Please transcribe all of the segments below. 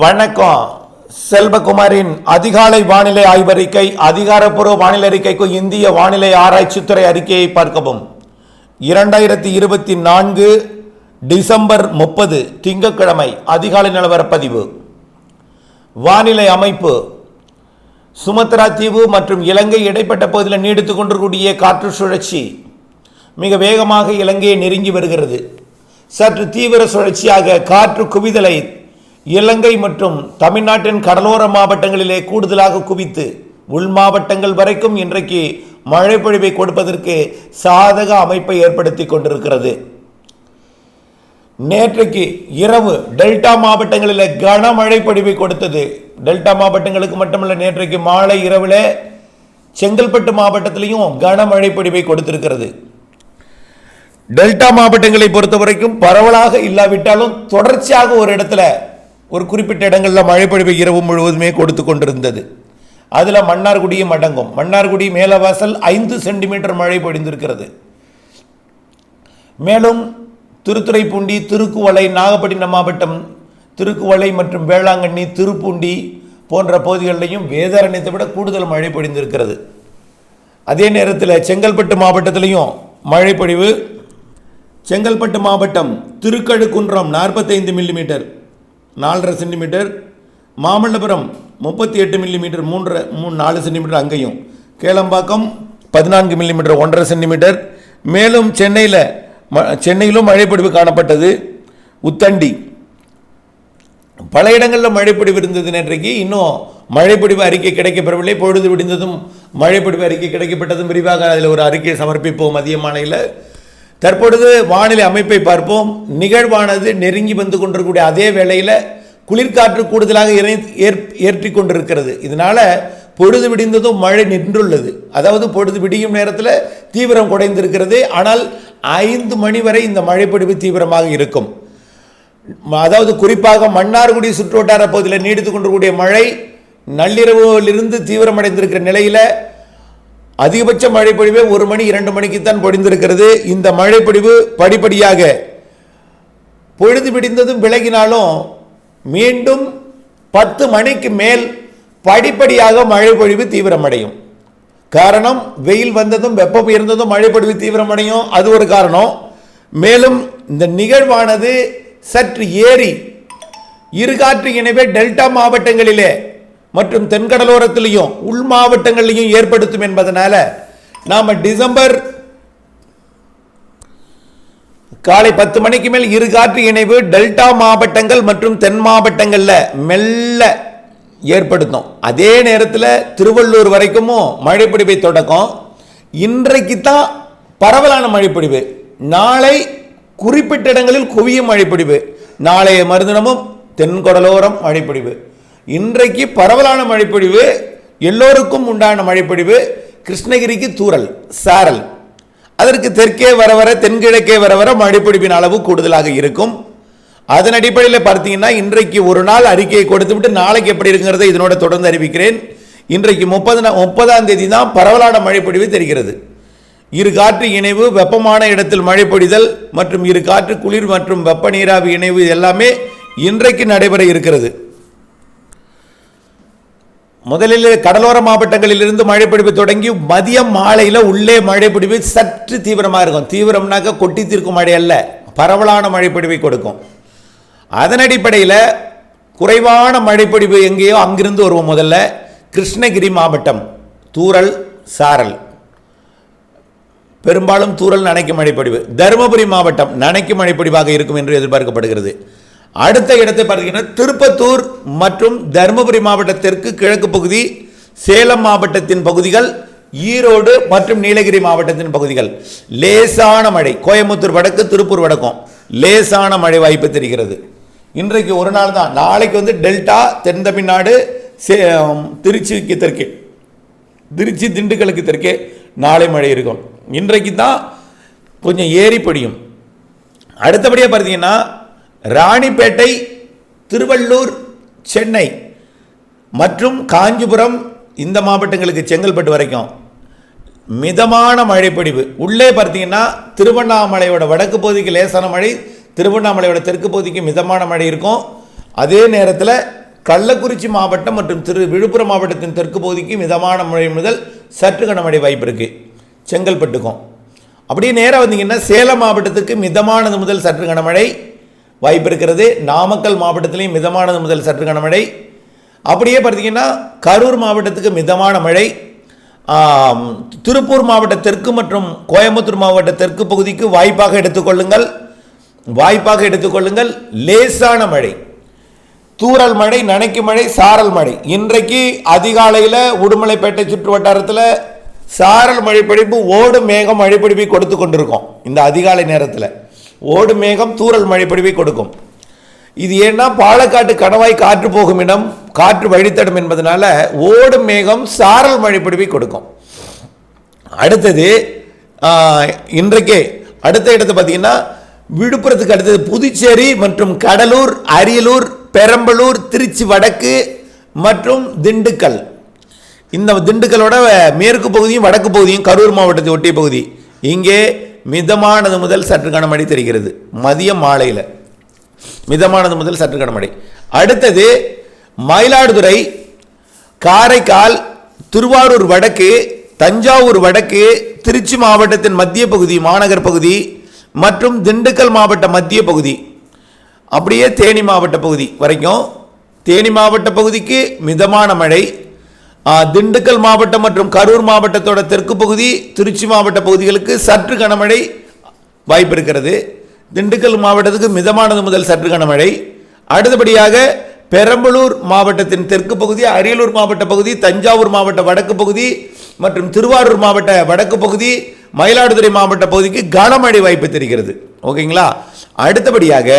வணக்கம். செல்வகுமாரின் அதிகாலை வானிலை ஆய்வறிக்கை அதிகாரப்பூர்வ வானிலை அறிக்கைக்கு இந்திய வானிலை ஆராய்ச்சித்துறை அறிக்கையை பார்க்கவும். இரண்டாயிரத்தி இருபத்தி நான்கு டிசம்பர் முப்பது திங்கட்கிழமை அதிகாலை நிலவரப்பதிவு. வானிலை அமைப்பு. சுமத்ரா தீவு மற்றும் இலங்கை இடைப்பட்ட பகுதியில் நீடித்துக் கொண்டிருக்கூடிய காற்று சுழற்சி மிக வேகமாக இலங்கையை நெருங்கி வருகிறது. சற்று தீவிர சுழற்சியாக காற்று குவிதலை இலங்கை மற்றும் தமிழ்நாட்டின் கடலோர மாவட்டங்களிலே கூடுதலாக குவித்து உள் மாவட்டங்கள் வரைக்கும் இன்றைக்கு மழை பொழிவை கொடுப்பதற்கு சாதக அமைப்பை ஏற்படுத்தி கொண்டிருக்கிறது. நேற்றைக்கு இரவு டெல்டா மாவட்டங்களில் கனமழை பொழிவை கொடுத்தது. டெல்டா மாவட்டங்களுக்கு மட்டுமல்ல நேற்றைக்கு மாலை இரவில் செங்கல்பட்டு மாவட்டத்திலையும் கனமழை பொழிவை கொடுத்திருக்கிறது. டெல்டா மாவட்டங்களை பொறுத்த வரைக்கும் பரவலாக இல்லாவிட்டாலும் தொடர்ச்சியாக ஒரு இடத்துல ஒரு குறிப்பிட்ட இடங்களில் மழைப்பொழிவு இரவு முழுவதுமே கொடுத்து கொண்டிருந்தது. அதில் மன்னார்குடியும் அடங்கும். மன்னார்குடி மேலவாசல் ஐந்து சென்டிமீட்டர் மழை பொழிந்திருக்கிறது. மேலும் திருத்துறைப்பூண்டி திருக்குவளை நாகப்பட்டினம் மாவட்டம் திருக்குவளை மற்றும் வேளாங்கண்ணி திருப்பூண்டி போன்ற பகுதிகளிலையும் வேதாரண்யத்தை விட கூடுதல் மழை பொழிந்திருக்கிறது. அதே நேரத்தில் செங்கல்பட்டு மாவட்டத்திலையும் மழைப்பொழிவு செங்கல்பட்டு மாவட்டம் திருக்கழுக்குன்றம் நாற்பத்தைந்து மில்லிமீட்டர். நாலரை சென்டிமீட்டர் மாமல்லபுரம் முப்பத்தி எட்டு மில்லிமீட்டர் மூன்றரை மூணு நாலு சென்டிமீட்டர் அங்கேயும். கேளம்பாக்கம் பதினான்கு மில்லிமீட்டர் ஒன்றரை சென்டிமீட்டர். மேலும் சென்னையில் ம சென்னையிலும் மழைப்பொடிவு காணப்பட்டது. உத்தண்டி. பல இடங்களில் மழைப்பொடிவு இருந்தது நேற்றைக்கு. இன்னும் மழைப்பொடிவு அறிக்கை கிடைக்கப்பெறவில்லை. பொழுது விடிந்ததும் மழைப்பொடிவு அறிக்கை கிடைக்கப்பட்டதும் விரிவாக அதில் ஒரு அறிக்கையை சமர்ப்பிப்போம் மதிய மாலையில். தற்பொழுது வானிலை அமைப்பை பார்ப்போம். நிகழ்வானது நெருங்கி வந்து கொண்டிருக்கக்கூடிய அதே வேளையில் குளிர்காற்று கூடுதலாக இறை ஏற் ஏற்றி கொண்டிருக்கிறது. இதனால் பொழுது விடிந்ததும் மழை நின்றுள்ளது. அதாவது பொழுது விடியும் நேரத்தில் தீவிரம் குறைந்திருக்கிறது. ஆனால் ஐந்து மணி வரை இந்த மழைப்பொழிவு தீவிரமாக இருக்கும். அதாவது குறிப்பாக மன்னார்குடி சுற்றுவட்டார பகுதியில் நீடித்துக் கொண்டிருக்கக்கூடிய மழை நள்ளிரவிலிருந்து தீவிரமடைந்திருக்கிற நிலையில் அதிகபட்ச மழைப்பொழிவே ஒரு மணி இரண்டு மணிக்குத்தான் பொழிந்திருக்கிறது. இந்த மழைப்பொழிவு படிப்படியாக பொழுது விடிந்ததும் விலகினாலும் மீண்டும் பத்து மணிக்கு மேல் படிப்படியாக மழைப்பொழிவு தீவிரமடையும். காரணம் வெயில் வந்ததும் வெப்பம் உயர்ந்ததும் மழைப்பொழிவு தீவிரமடையும். அது ஒரு காரணம். மேலும் இந்த நிகழ்வானது சற்று ஏறி இருகாற்று இணைவே டெல்டா மாவட்டங்களிலே மற்றும் தென்கடலோரத்திலையும் உள் மாவட்டங்களிலையும் ஏற்படுத்தும் என்பதனால நாம் டிசம்பர் காலை பத்து மணிக்கு மேல் இரு காற்று இணைவு டெல்டா மாவட்டங்கள் மற்றும் தென் மாவட்டங்களில் மெல்ல ஏற்படுத்தும். அதே நேரத்தில் திருவள்ளூர் வரைக்கும் மழைப்பிடிவை தொடக்கம். இன்றைக்கு தான் பரவலான மழைப்பிடிவு நாளை குறிப்பிட்ட இடங்களில் குவியும் மழைப்பிடிவு நாளைய மறுதினமும் தென்கடலோரம் மழைப்பிடிவு இன்றைக்கு பரவலான மழைப்பொழிவு எல்லோருக்கும் உண்டான மழைப்பொழிவு கிருஷ்ணகிரிக்கு தூரல் சாரல். அதற்கு தெற்கே வர வர தென்கிழக்கே வர வர மழைப்பொழிவின் அளவு கூடுதலாக இருக்கும். அதன் அடிப்படையில் பார்த்தீங்கன்னா இன்றைக்கு ஒரு நாள் அறிக்கையை கொடுத்துவிட்டு நாளைக்கு எப்படி இருக்குங்கிறத இதனோட தொடர்ந்து அறிவிக்கிறேன். இன்றைக்கு முப்பது முப்பதாம் தேதி தான் பரவலான மழைப்பொழிவு தெரிகிறது. இரு காற்று இணைவு வெப்பமான இடத்தில் மழை பொழிதல் மற்றும் இரு காற்று குளிர் மற்றும் வெப்ப நீராவி இணைவு எல்லாமே இன்றைக்கு நடைபெற இருக்கிறது. முதலில் கடலோர மாவட்டங்களிலிருந்து மழைப்பிடிப்பு தொடங்கி மதியம் மாலையில் உள்ளே மழைப்பிடிவு சற்று தீவிரமாக இருக்கும். தீவிரம்னாக்க கொட்டி தீர்க்கும் மழை அல்ல. பரவலான மழைப்பிடிவை கொடுக்கும். அதன் அடிப்படையில் குறைவான மழைப்பிடிவு எங்கேயோ அங்கிருந்து வருவோம் முதல்ல. கிருஷ்ணகிரி மாவட்டம் தூரல் சாரல். பெரும்பாலும் தூரல் நனைக்கும் மழைப்பொடிவு தருமபுரி மாவட்டம் நனைக்கும் மழைப்பொடிவாக இருக்கும் என்று எதிர்பார்க்கப்படுகிறது. அடுத்த இடத்தை பார்த்தீங்கன்னா திருப்பத்தூர் மற்றும் தருமபுரி மாவட்டத்திற்கு கிழக்கு பகுதி சேலம் மாவட்டத்தின் பகுதிகள் ஈரோடு மற்றும் நீலகிரி மாவட்டத்தின் பகுதிகள். லேசான மழை. கோயம்புத்தூர் வடக்கு திருப்பூர் வடக்கும். லேசான மழை வாய்ப்பு தெரிகிறது. இன்றைக்கு ஒரு நாள் தான். நாளைக்கு வந்து டெல்டா தென் தமிழ்நாடு சே திருச்சிக்கு தெற்கே. திருச்சி திண்டுக்கலுக்கு தெற்கே நாளை மழை இருக்கும். இன்றைக்கு தான் கொஞ்சம் ஏறி படியும். அடுத்தபடியாக பார்த்தீங்கன்னா ராணிப்பேட்டை திருவள்ளூர் சென்னை மற்றும் காஞ்சிபுரம் இந்த மாவட்டங்களுக்கு செங்கல்பட்டு வரைக்கும் மிதமான மழைப்பொழிவு உள்ளே பார்த்தீங்கன்னா திருவண்ணாமலையோட வடக்கு பகுதிக்கு லேசான மழை திருவண்ணாமலையோட தெற்கு பகுதிக்கு மிதமான மழை இருக்கும். அதே நேரத்தில் கள்ளக்குறிச்சி மாவட்டம் மற்றும் திரு விழுப்புரம் மாவட்டத்தின் தெற்கு பகுதிக்கு மிதமான மழை முதல் சற்று கனமழை வாய்ப்பு இருக்குது செங்கல்பட்டுக்கும். அப்படியே நேராக வந்தீங்கன்னா சேலம் மாவட்டத்துக்கு மிதமானது முதல் சற்று கனமழை வாய்ப்பு இருக்கிறது. நாமக்கல் மாவட்டத்திலையும் மிதமானது முதல் சற்று கனமழை அப்படியே பார்த்தீங்கன்னா கரூர் மாவட்டத்துக்கு மிதமான மழை. திருப்பூர் மாவட்ட தெற்கு மற்றும் கோயம்புத்தூர் மாவட்ட தெற்கு பகுதிக்கு வாய்ப்பாக எடுத்துக்கொள்ளுங்கள் வாய்ப்பாக எடுத்துக்கொள்ளுங்கள் லேசான மழை. தூறல் மழை நனைக்கும் மழை சாரல் மழை. இன்றைக்கு அதிகாலையில் உடுமலைப்பேட்டை சுற்று வட்டாரத்தில் சாரல் மழைப்பிடிப்பு ஓடு ஓடும் மேகம் மழைப்பிடிப்பை கொடுத்து கொண்டிருக்கோம். இந்த அதிகாலை நேரத்தில். ஓடு மேகம் தூறல் மழை பொழிவை கொடுக்கும். இது ஏன்னா பாலக்காட்டு கணவாய் காற்று போகும் இடம் காற்று வழித்தடம் என்பதனால ஓடும் மேகம் சாரல் மழை பொழிவை கொடுக்கும். அடுத்தது இன்றைக்கே அடுத்த இடத்தை பார்த்தீங்கன்னா விழுப்புரத்துக்கு அடுத்தது புதுச்சேரி மற்றும் கடலூர் அரியலூர் பெரம்பலூர் திருச்சி வடக்கு மற்றும் திண்டுக்கல். இந்த திண்டுக்கலோட மேற்கு பகுதியும் வடக்கு பகுதியும் கரூர் மாவட்டத்தை ஒட்டிய பகுதி. இங்கே மிதமானது முதல் சற்று கனமழை தெரிகிறது. மதியம் மாலையில். மிதமானது முதல் சற்று கனமழை. அடுத்தது மயிலாடுதுறை காரைக்கால் திருவாரூர் வடக்கு தஞ்சாவூர் வடக்கு திருச்சி மாவட்டத்தின் மத்திய பகுதி மாநகர் பகுதி மற்றும் திண்டுக்கல் மாவட்ட மத்திய பகுதி. அப்படியே தேனி மாவட்ட பகுதி வரைக்கும். தேனி மாவட்ட பகுதிக்கு மிதமான மழை. திண்டுக்கல் மாவட்டம் மற்றும் கரூர் மாவட்டத்தோட தெற்கு பகுதி திருச்சி மாவட்ட பகுதிகளுக்கு சற்று கனமழை வாய்ப்பு இருக்கிறது திண்டுக்கல் மாவட்டத்துக்கு மிதமானது முதல் சற்று கனமழை. அடுத்தபடியாக பெரம்பலூர் மாவட்டத்தின் தெற்கு பகுதி அரியலூர் மாவட்ட பகுதி தஞ்சாவூர் மாவட்ட வடக்கு பகுதி மற்றும் திருவாரூர் மாவட்ட வடக்கு பகுதி மயிலாடுதுறை மாவட்ட பகுதிக்கு கனமழை வாய்ப்பு தெரிகிறது. ஓகேங்களா? அடுத்தபடியாக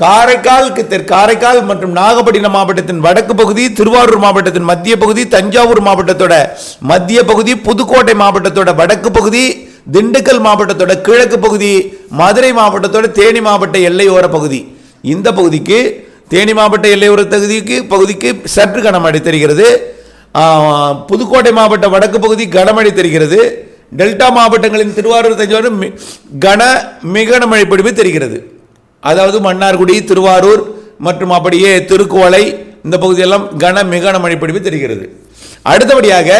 காரைக்கால் தெற்கு காரைக்கால் மற்றும் நாகப்பட்டினம் மாவட்டத்தின் வடக்கு பகுதி திருவாரூர் மாவட்டத்தின் மத்திய பகுதி தஞ்சாவூர் மாவட்டத்தோட மத்திய பகுதி புதுக்கோட்டை மாவட்டத்தோட வடக்கு பகுதி திண்டுக்கல் மாவட்டத்தோட கிழக்கு பகுதி மதுரை மாவட்டத்தோட தேனி மாவட்ட எல்லையோர பகுதி. இந்த பகுதிக்கு தேனி மாவட்ட எல்லையோர பகுதிக்கு பகுதிக்கு சற்று கனமழை தெரிகிறது. புதுக்கோட்டை மாவட்ட வடக்கு பகுதி கனமழை தெரிகிறது. டெல்டா மாவட்டங்களின் திருவாரூர் தஞ்சாவூர் கன மிக மழை பொழிவு தெரிகிறது. அதாவது மன்னார்குடி திருவாரூர் மற்றும் அப்படியே திருக்குவளை இந்த பகுதியெல்லாம் கன மிகன கனமழை பொழிவு தெரிகிறது. அடுத்தபடியாக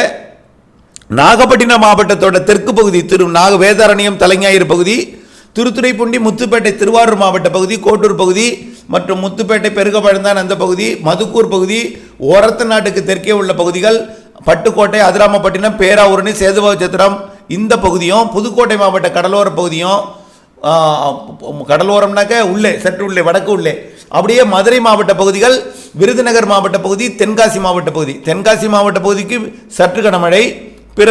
நாகப்பட்டினம் மாவட்டத்தோட தெற்கு பகுதி திரு நாக வேதாரண்யம் தலைஞாயிறு பகுதி திருத்துறைப்பூண்டி முத்துப்பேட்டை திருவாரூர் மாவட்ட பகுதி கோட்டூர் பகுதி மற்றும் முத்துப்பேட்டை பெருகப்பழந்தான் அந்த பகுதி மதுக்கூர் பகுதி ஓரத்த நாட்டுக்கு தெற்கே உள்ள பகுதிகள் பட்டுக்கோட்டை அதிராமப்பட்டினம் பேராவூரணி சேதுபாவச்சத்திரம் இந்த பகுதியும் புதுக்கோட்டை மாவட்ட கடலோர பகுதியும் கடலோரம்னாக்க உள்ளே சற்று உள்ளே வடக்கு உள்ளே. அப்படியே மதுரை மாவட்ட பகுதிகள் விருதுநகர் மாவட்ட பகுதி தென்காசி மாவட்ட பகுதி. தென்காசி மாவட்ட பகுதிக்கு சற்று கனமழை பிற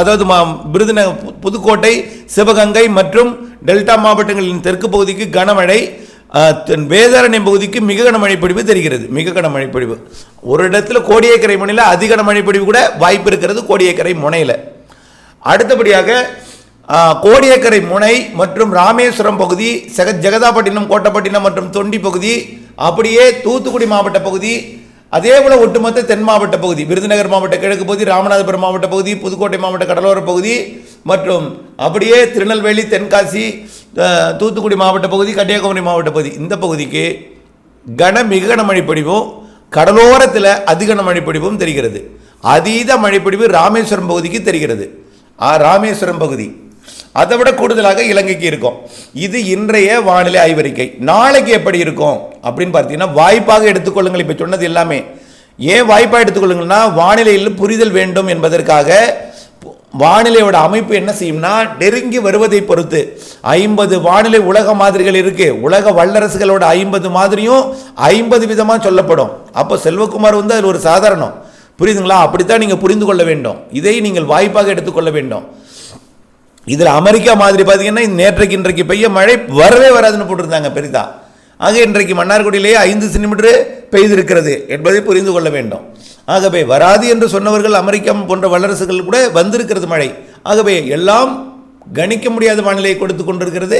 அதாவது மா விருதுநகர் புதுக்கோட்டை சிவகங்கை மற்றும் டெல்டா மாவட்டங்களின் தெற்கு பகுதிக்கு கனமழை தென் வேதாரண்யம் பகுதிக்கு மிக கனமழை பொழிவு தெரிகிறது. மிக கனமழை பொழிவு. ஒரு இடத்துல கோடியக்கரை முனையில் அதிக கனமழை பொழிவு கூட வாய்ப்பு இருக்கிறது கோடியக்கரை முனையில். அடுத்தபடியாக கோடியக்கரை முனை மற்றும் ராமேஸ்வரம் பகுதி செக ஜெகதாப்பட்டினம் கோட்டப்பட்டினம் மற்றும் தொண்டி பகுதி அப்படியே தூத்துக்குடி மாவட்ட பகுதி அதே போல ஒட்டுமொத்த தென் மாவட்ட பகுதி விருதுநகர் மாவட்ட கிழக்கு பகுதி ராமநாதபுரம் மாவட்ட பகுதி புதுக்கோட்டை மாவட்ட கடலோர பகுதி மற்றும் அப்படியே திருநெல்வேலி தென்காசி தூத்துக்குடி மாவட்ட பகுதி கன்னியாகுமரி மாவட்ட பகுதி. இந்த பகுதிக்கு கன மிக கன மழைப்பொழிவும் கடலோரத்தில் அதிகன மழைப்பொழிவும் தெரிகிறது. அதீத மழைப்பொழிவு ராமேஸ்வரம் பகுதிக்கு தெரிகிறது. ராமேஸ்வரம் பகுதி. அதை விட கூடுதலாக இலங்கைக்கு இருக்கும். இது இன்றைய வானிலை ஆய்வறிக்கை. நாளைக்கு எப்படி இருக்கும்? அப்படின்னு பார்த்தீங்கன்னா வாய்ப்பாக எடுத்துக்கொள்ளுங்கள். இப்போ சொன்னது எல்லாமே. ஏன் வாய்ப்பாக எடுத்துக்கொள்ளுங்கள்னா வானிலையில் புரிதல் வேண்டும் என்பதற்காக வானிலையோட அமைப்பு என்ன செய்யும்னா நெருங்கி வருவதை பொறுத்து. ஐம்பது வானிலை உலக மாதிரிகள் இருக்குது உலக வல்லரசுகளோட ஐம்பது மாதிரியும் ஐம்பது விதமாக சொல்லப்படும். அப்போ செல்வகுமார் வந்து அதில் ஒரு சாதாரணம். புரியுதுங்களா? அப்படித்தான் நீங்கள் புரிந்து கொள்ள வேண்டும். இதை நீங்கள் வாய்ப்பாக எடுத்துக்கொள்ள வேண்டும். இதில் அமெரிக்கா மாதிரி பார்த்தீங்கன்னா இந்த நேற்றைக்கு இன்றைக்கு பெய்ய மழை வரவே வராதுன்னு போட்டிருந்தாங்க பெரிதா. ஆக இன்றைக்கு மன்னார்குடியிலேயே ஐந்து சென்டிமீட்டர் பெய்திருக்கிறது என்பதை புரிந்து கொள்ள வேண்டும். ஆகவே வராது என்று சொன்னவர்கள் அமெரிக்கா போன்ற வல்லரசுகள் கூட வந்திருக்கிறது மழை. ஆகவே எல்லாம் கணிக்க முடியாத வானிலையை கொடுத்து கொண்டிருக்கிறது.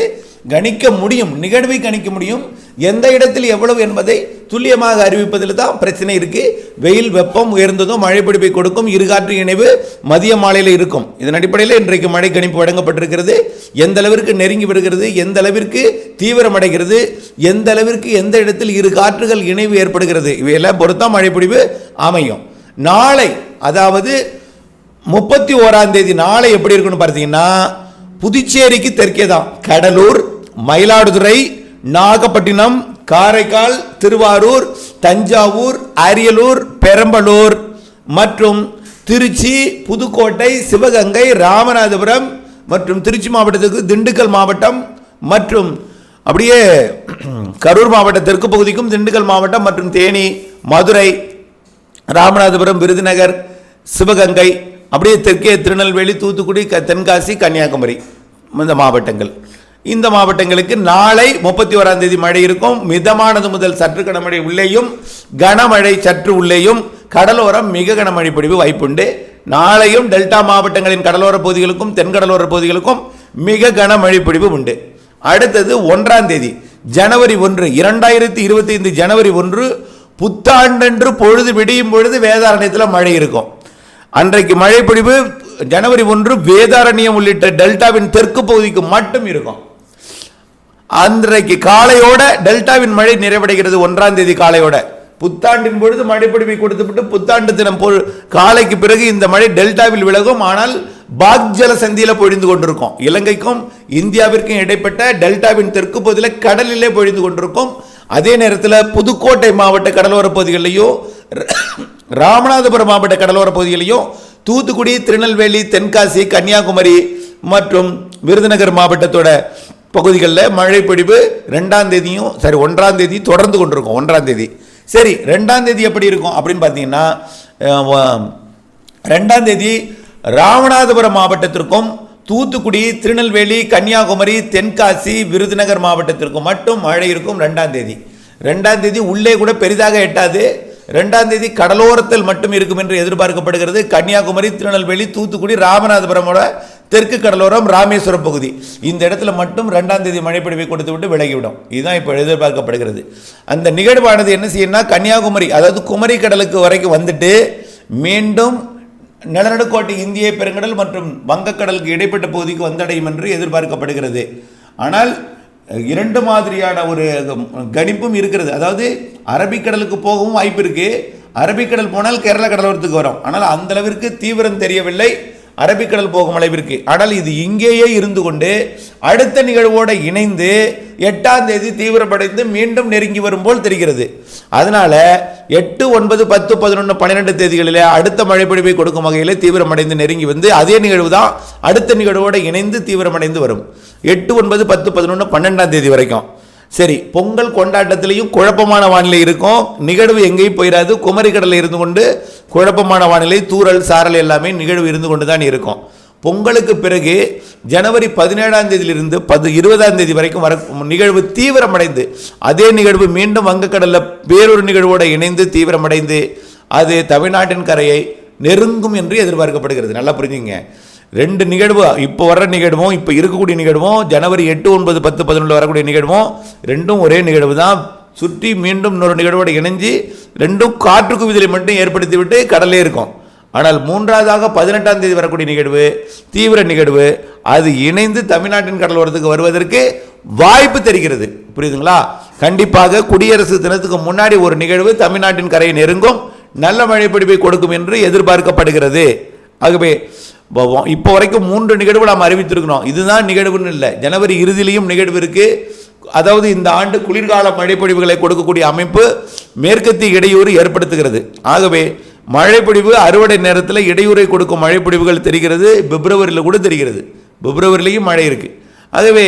கணிக்க முடியும் நிகழ்வை கணிக்க முடியும். எந்த இடத்தில் எவ்வளவு என்பதை துல்லியமாக அறிவிப்பதில் தான் பிரச்சனை இருக்கு. வெயில் வெப்பம் உயர்ந்ததும் மழை பிடிப்பை கொடுக்கும் இருகாற்று இணைவு மதிய மாலையில் இருக்கும். இதன் அடிப்படையில் இன்றைக்கு மழை கணிப்பு வழங்கப்பட்டிருக்கிறது. எந்த அளவிற்கு நெருங்கி வருகிறது எந்த அளவிற்கு தீவிரமடைகிறது எந்த அளவிற்கு எந்த இடத்தில் இரு காற்றுகள் இணைவு ஏற்படுகிறது இவையெல்லாம் பொறுத்தா மழை பிடிப்பு அமையும். நாளை அதாவது முப்பத்தி ஓராம் தேதி நாளை எப்படி இருக்குன்னு பார்த்தீங்கன்னா புதுச்சேரிக்கு தெற்கே தான் கடலூர் மயிலாடுதுறை நாகப்பட்டினம் காரைக்கால் திருவாரூர் தஞ்சாவூர் அரியலூர் பெரம்பலூர் மற்றும் திருச்சி புதுக்கோட்டை சிவகங்கை ராமநாதபுரம் மற்றும் திருச்சி மாவட்டத்துக்கு திண்டுக்கல் மாவட்டம் மற்றும் அப்படியே கரூர் மாவட்ட தெற்கு பகுதிக்கும் திண்டுக்கல் மாவட்டம் மற்றும் தேனி மதுரை ராமநாதபுரம் விருதுநகர் சிவகங்கை அப்படியே தெற்கே திருநெல்வேலி தூத்துக்குடி க தென்காசி கன்னியாகுமரி இந்த மாவட்டங்கள். இந்த மாவட்டங்களுக்கு நாளை முப்பத்தி ஓராம் தேதி மழை இருக்கும். மிதமானது முதல் சற்று கனமழை உள்ளேயும் கனமழை சற்று உள்ளேயும் கடலோரம் மிக கனமழை பொழிவு வாய்ப்புண்டு. நாளையும் டெல்டா மாவட்டங்களின் கடலோர பகுதிகளுக்கும் தென்கடலோர பகுதிகளுக்கும் மிக கனமழை பொழிவு உண்டு. அடுத்தது ஒன்றாம் தேதி ஜனவரி ஒன்று இரண்டாயிரத்தி இருபத்தி ஐந்து ஜனவரி ஒன்று புத்தாண்டன்று பொழுது விடியும் பொழுது வேதாரண்யத்தில் மழை இருக்கும். அன்றைக்கு மழைப்பொழிவு ஜனவரி ஒன்று வேதாரண்யம் உள்ளிட்ட டெல்டாவின் தெற்கு பகுதிக்கு மட்டும் இருக்கும். அன்றைக்கு காலையோட டெல்டாவின் மழை நிறைவடைகிறது ஒன்றாம் தேதி காலையோட. புத்தாண்டின் பொழுது மழைப்பொழிவை கொடுத்துவிட்டு புத்தாண்டு தினம் பொழு காலைக்கு பிறகு இந்த மழை டெல்டாவில் விலகும். ஆனால் பாக்ஜல சந்தியில் பொழிந்து கொண்டிருக்கும். இலங்கைக்கும் இந்தியாவிற்கும் இடைப்பட்ட டெல்டாவின் தெற்கு பகுதியில் கடலிலே பொழிந்து கொண்டிருக்கும். அதே நேரத்தில் புதுக்கோட்டை மாவட்ட கடலோர பகுதிகளிலையும் ராமநாதபுரம் மாவட்ட கடலோர பகுதிகளிலையும் தூத்துக்குடி திருநெல்வேலி தென்காசி கன்னியாகுமரி மற்றும் விருதுநகர் மாவட்டத்தோட பகுதிகளில் மழை பொழிவு ரெண்டாம் தேதியும் சரி ஒன்றாம் தேதி தொடர்ந்து கொண்டிருக்கும் ஒன்றாம் தேதி. சரி ரெண்டாம் தேதி எப்படி இருக்கும் அப்படின்னு பார்த்தீங்கன்னா ரெண்டாம் தேதி ராமநாதபுரம் மாவட்டத்திற்கும் தூத்துக்குடி திருநெல்வேலி கன்னியாகுமரி தென்காசி விருதுநகர் மாவட்டத்திற்கும் மட்டும் மழை இருக்கும் ரெண்டாம் தேதி. ரெண்டாம் தேதி உள்ளே கூட பெரிதாக எட்டாது ரெண்டாம் தேதி கடலோரத்தில் மட்டும் இருக்கும் என்று எதிர்பார்க்கப்படுகிறது. கன்னியாகுமரி திருநெல்வேலி தூத்துக்குடி ராமநாதபுரமோட தெற்கு கடலோரம் ராமேஸ்வரம் பகுதி. இந்த இடத்துல மட்டும் ரெண்டாம் தேதி மழைப்பொழிவை கொடுத்து விட்டு விலகிவிடும். இதுதான் இப்போ எதிர்பார்க்கப்படுகிறது. அந்த நிகழ்வானது என்ன செய்யணும்னா கன்னியாகுமரி அதாவது குமரி கடலுக்கு வரைக்கும் வந்துட்டு மீண்டும் நிலநடுக்கோட்டை இந்திய பெருங்கடல் மற்றும் வங்கக்கடலுக்கு இடைப்பட்ட பகுதிக்கு வந்தடையும் என்று எதிர்பார்க்கப்படுகிறது. ஆனால் இரண்டு மாதிரியான ஒரு கணிப்பும் இருக்கிறது. அதாவது அரபிக்கடலுக்கு போகவும் வாய்ப்பு இருக்குது அரபிக்கடல் போனால் கேரள கடலோரத்துக்கு வரும். ஆனால் அந்த அளவிற்கு தீவிரம் தெரியவில்லை. அரபிக்கடல் போகும் அளவிற்கு. ஆனால் இது இங்கேயே இருந்து கொண்டு அடுத்த நிகழ்வோடு இணைந்து எட்டாம் தேதி தீவிரமடைந்து மீண்டும் நெருங்கி வரும் போல் தெரிகிறது. அதனால எட்டு ஒன்பது பத்து பதினொன்று பன்னிரெண்டு தேதிகளிலே அடுத்த மழைப்பொழிவை கொடுக்கும் வகையில் தீவிரமடைந்து நெருங்கி வந்து அதே நிகழ்வு தான் அடுத்த நிகழ்வோடு இணைந்து தீவிரமடைந்து வரும். எட்டு ஒன்பது பத்து பதினொன்று பன்னெண்டாம் தேதி வரைக்கும். சரி பொங்கல் கொண்டாட்டத்திலையும் குழப்பமான வானிலை இருக்கும். நிகழ்வு எங்கேயும் போயிடாது குமரி கடலில் இருந்து கொண்டு குழப்பமான வானிலை தூரல் சாரல் எல்லாமே நிகழ்வு இருந்து கொண்டு தான் இருக்கும். பொங்கலுக்கு பிறகு ஜனவரி பதினேழாம் தேதியிலிருந்து பது இருபதாம் தேதி வரைக்கும் வர நிகழ்வு தீவிரமடைந்து அதே நிகழ்வு மீண்டும் வங்கக்கடலில் வேறொரு நிகழ்வோடு இணைந்து தீவிரமடைந்து அது தமிழ்நாட்டின் கரையை நெருங்கும் என்று எதிர்பார்க்கப்படுகிறது. நல்லா புரிஞ்சுங்க. ரெண்டு நிகழ்வு இப்போ வர்ற நிகழ்வும் இப்போ இருக்கக்கூடிய நிகழ்வும் ஜனவரி எட்டு ஒன்பது பத்து பதினொன்று வரக்கூடிய நிகழ்வும் ரெண்டும் ஒரே நிகழ்வு தான். சுற்றி மீண்டும் இன்னொரு நிகழ்வோடு இணைஞ்சு ரெண்டும் காற்று குவிதலை மட்டும் ஏற்படுத்தி விட்டு கடலே இருக்கும். ஆனால் மூன்றாவதாக பதினெட்டாம் தேதி வரக்கூடிய நிகழ்வு தீவிர நிகழ்வு அது இணைந்து தமிழ்நாட்டின் கடலோரத்துக்கு வருவதற்கு வாய்ப்பு தெரிகிறது. புரியுதுங்களா? கண்டிப்பாக குடியரசு தினத்துக்கு முன்னாடி ஒரு நிகழ்வு தமிழ்நாட்டின் கரையை நெருங்கும் நல்ல மழைப்பிடிப்பை கொடுக்கும் என்று எதிர்பார்க்கப்படுகிறது. ஆகவே இப்போ வரைக்கும் மூன்று நிகழ்வு நாம் அறிவித்திருக்கிறோம். இதுதான் நிகழ்வுன்னு இல்லை. ஜனவரி இறுதியிலையும் நிகழ்வு இருக்குது அதாவது இந்த ஆண்டு குளிர்கால மழைப்பொழிவுகளை கொடுக்கக்கூடிய அமைப்பு மேற்கத்திய இடையூறு ஏற்படுத்துகிறது. ஆகவே மழைப்பொழிவு அறுவடை நேரத்தில் இடையூறை கொடுக்கும் மழைப்பொழிவுகள் தெரிகிறது. பிப்ரவரியில் கூட தெரிகிறது. பிப்ரவரிலையும் மழை இருக்குது ஆகவே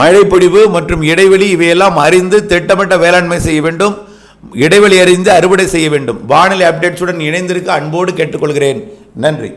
மழைப்பொழிவு மற்றும் இடைவெளி இவையெல்லாம் அறிந்து திட்டமிட்ட வேளாண்மை செய்ய வேண்டும். இடைவெளி அறிந்து அறுவடை செய்ய வேண்டும். வானிலை அப்டேட்ஸுடன் இணைந்திருக்க அன்போடு கேட்டுக்கொள்கிறேன். நன்றி.